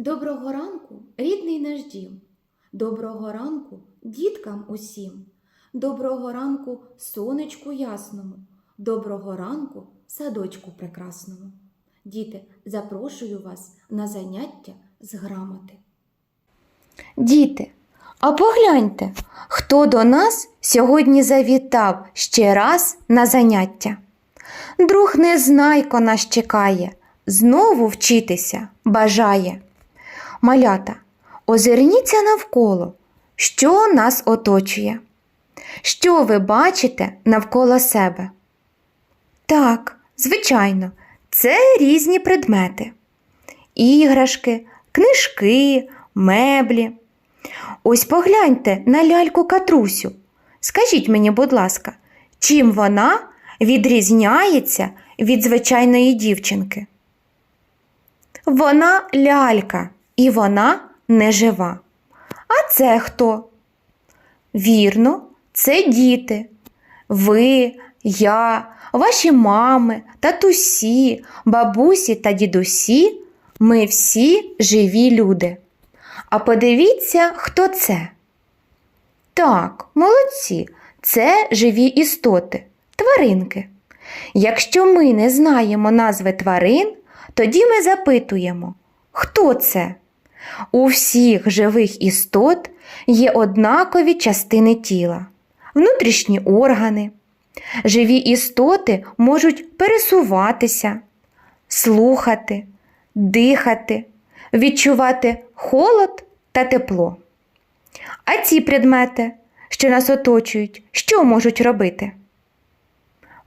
Доброго ранку, рідний наш дім. Доброго ранку діткам усім. Доброго ранку сонечку ясному. Доброго ранку садочку прекрасному. Діти, запрошую вас на заняття з грамоти. Діти, а погляньте, хто до нас сьогодні завітав ще раз на заняття. Друг Незнайко нас чекає, знову вчитися бажає. Малята, озирніться навколо, що нас оточує. Що ви бачите навколо себе? Так, звичайно, це різні предмети. Іграшки, книжки, меблі. Ось погляньте на ляльку Катрусю. Скажіть мені, будь ласка, чим вона відрізняється від звичайної дівчинки? Вона лялька, і вона не жива. А це хто? Вірно, це діти. Ви, я, ваші мами, татусі, бабусі та дідусі ми всі живі люди. А подивіться, хто це. Так, молодці, це живі істоти, тваринки. Якщо ми не знаємо назви тварин, тоді ми запитуємо, хто це? У всіх живих істот є однакові частини тіла, внутрішні органи. Живі істоти можуть пересуватися, слухати, дихати, відчувати холод та тепло. А ці предмети, що нас оточують, що можуть робити?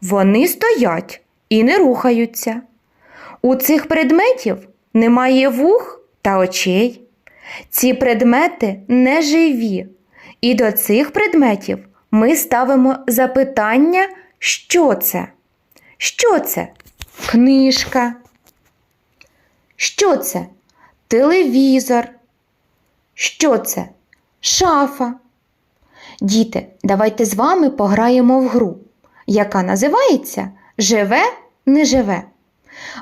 Вони стоять і не рухаються. У цих предметів немає вух та очей. Ці предмети не живі, і до цих предметів ми ставимо запитання, що це? Що це? Книжка. Що це? Телевізор. Що це? Шафа. Діти, давайте з вами пограємо в гру, яка називається Живе, не живе.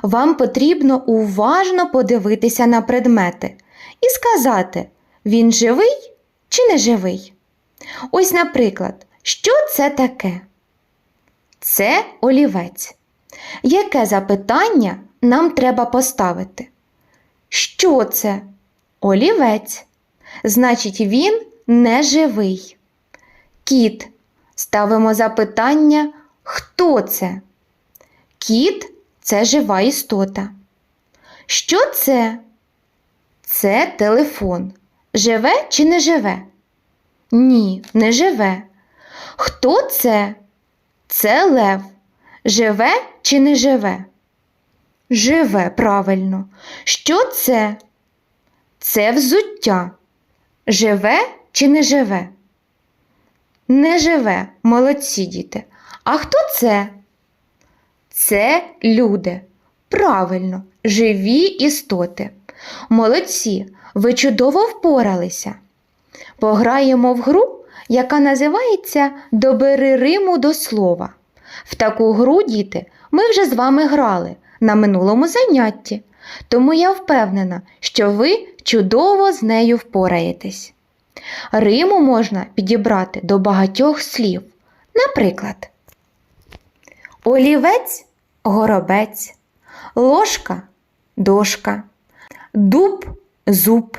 Вам потрібно уважно подивитися на предмети і сказати, він живий чи не живий. Ось, наприклад, що це таке? Це олівець. Яке запитання нам треба поставити? Що це? Олівець. Значить, він не живий. Кіт. Ставимо запитання, хто це? Кіт це жива істота. Що це? Це телефон. Живе чи не живе? Ні, не живе. Хто це? Це лев. Живе чи не живе? Живе правильно. Що це? Це взуття. Живе чи не живе? Не живе, молодці діти. А хто це? Це люди. Правильно, живі істоти. Молодці, ви чудово впоралися. Пограємо в гру, яка називається Добери Риму до слова. В таку гру, діти, ми вже з вами грали на минулому занятті, тому я впевнена, що ви чудово з нею впораєтесь. Риму можна підібрати до багатьох слів. Наприклад, олівець горобець, ложка дошка, дуб зуб,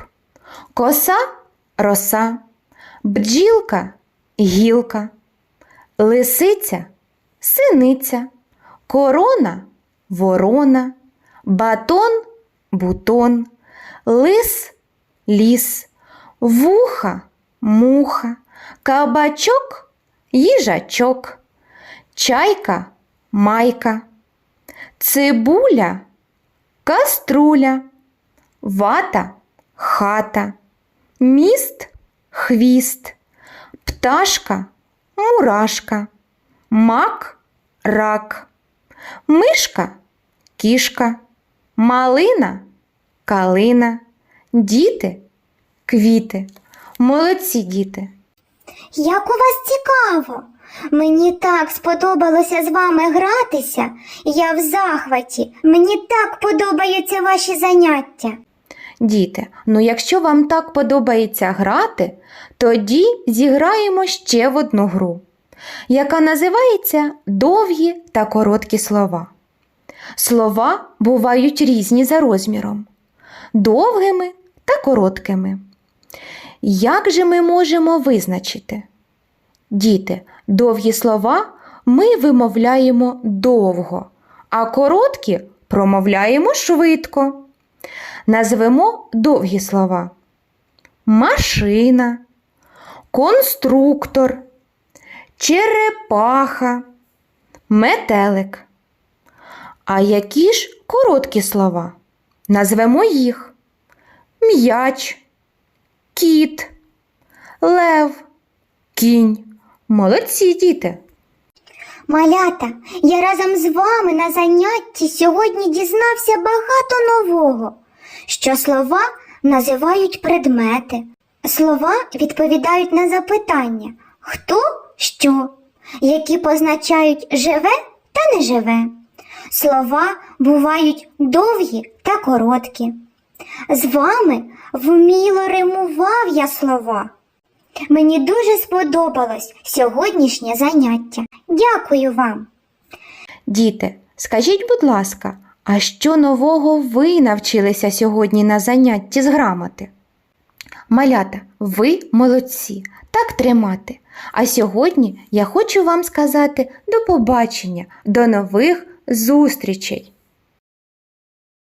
коса роса, бджілка гілка, лисиця синиця, корона ворона, батон бутон, лис ліс, вуха муха, кабачок їжачок, чайка майка, цибуля каструля, вата хата, міст хвіст, пташка мурашка, мак рак, мишка кішка, малина калина, діти квіти. Молодці діти. Як у вас цікаво! Мені так сподобалося з вами гратися. Я в захваті. Мені так подобаються ваші заняття. Діти, ну якщо вам так подобається грати, тоді зіграємо ще в одну гру, яка називається Довгі та короткі слова. Слова бувають різні за розміром, довгими та короткими. Як же ми можемо визначити? Діти, довгі слова ми вимовляємо довго, а короткі промовляємо швидко. Назвемо довгі слова: машина, конструктор, черепаха, метелик. А які ж короткі слова? Назвемо їх: м'яч, кіт, лев, кінь. Молодці діти! Малята, я разом з вами на занятті сьогодні дізнався багато нового, що слова називають предмети. Слова відповідають на запитання хто що, які позначають живе та неживе. Слова бувають довгі та короткі. З вами вміло римував я слова. Мені дуже сподобалось сьогоднішнє заняття. Дякую вам. Діти, скажіть, будь ласка, а що нового ви навчилися сьогодні на занятті з грамоти? Малята, ви молодці, так тримати. А сьогодні я хочу вам сказати до побачення, до нових зустрічей!